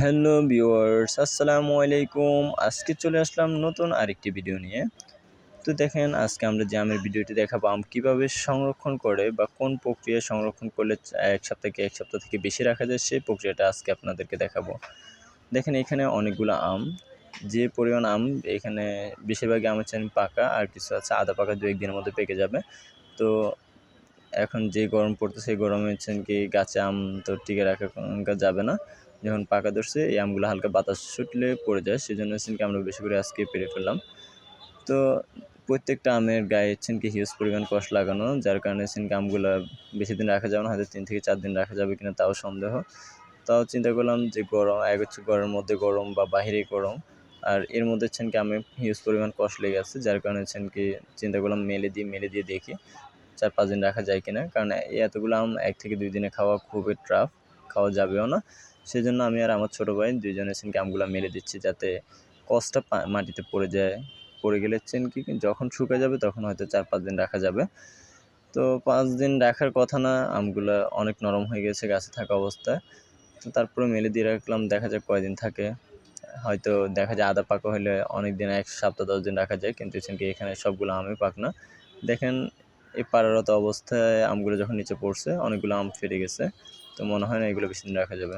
Hello viewers, আসসালামু আলাইকুম। আজকে চলে আসলাম নতুন আরেকটি ভিডিও নিয়ে। তো দেখেন, আজকে আমরা যে আমের ভিডিওটি দেখাবো, আম কীভাবে সংরক্ষণ করে বা কোন প্রক্রিয়া সংরক্ষণ করলে এক সপ্তাহ থেকে এক সপ্তাহ থেকে বেশি রাখা যায়, সেই প্রক্রিয়াটা আজকে আপনাদেরকে দেখাবো। দেখেন, এখানে অনেকগুলো আম। যে পরিমাণ আম, এখানে বেশিরভাগই আম হচ্ছে পাকা, আর কিছু আছে আধা পাকা দু একদিনের মধ্যে পেকে যাবে। তো এখন যে গরম পড়তেছে সেই গরমে হচ্ছেন কি গাছে আম তো টিকে রাখা যাবে না। যখন পাকা ধরছে, এই আমগুলো হালকা বাতাস ছুটলে পড়ে যায়। সেই জন্য হচ্ছেন কি আমরা বেশি করে আজকে পেরে ফেললাম। তো প্রত্যেকটা আমের গায়ে হচ্ছেন কি হিউজ পরিমাণ কষ লাগানো, যার কারণে হচ্ছেন আমগুলো বেশি দিন রাখা যাবে না, হয়তো তিন থেকে চার দিন রাখা যাবে কিনা তাও সন্দেহ। তাও চিন্তা করলাম যে গরম, এক হচ্ছে গরমের মধ্যে গরম বা বাহিরে গরম, আর এর মধ্যে হচ্ছেন কি আমি হিউজ পরিমাণ কষ্ট লেগে আছে, যার কারণে হচ্ছেন কি চিন্তা করলাম মেলে দিয়ে মেলে দিয়ে দেখি, চার পাঁচ দিন রাখা যায় কিনা। কারণ এতগুলো আম এক থেকে দুই দিনে খাওয়া খুবই ট্রাফ খাওয়া যাবেও না। সেই জন্য আমি আর আমার ছোটো ভাই দুইজনে সেনকে আমগুলো মেরে দিচ্ছি যাতে কষটা মাটিতে পড়ে যায়। পড়ে গেলে চেন কি যখন শুকে যাবে তখন হয়তো চার পাঁচ দিন রাখা যাবে। তো পাঁচ দিন রাখার কথা না, আমগুলো অনেক নরম হয়ে গেছে গাছে থাকা অবস্থায়। তো তারপরে মেলে দিয়ে রাখলাম, দেখা যাক কয়দিন থাকে। হয়তো দেখা যায় আদা পাকা হলে অনেক দিন এক সপ্তাহ, দশ দিন রাখা যায়, কিন্তু কি এখানে সবগুলো আমই পাক না। দেখেন এই পাড়ারত অবস্থায় আমগুলো যখন নিচে পড়ছে, অনেকগুলো আম ফেটে গেছে। তো মনে হয় না এগুলো বেশি দিন রাখা যাবে।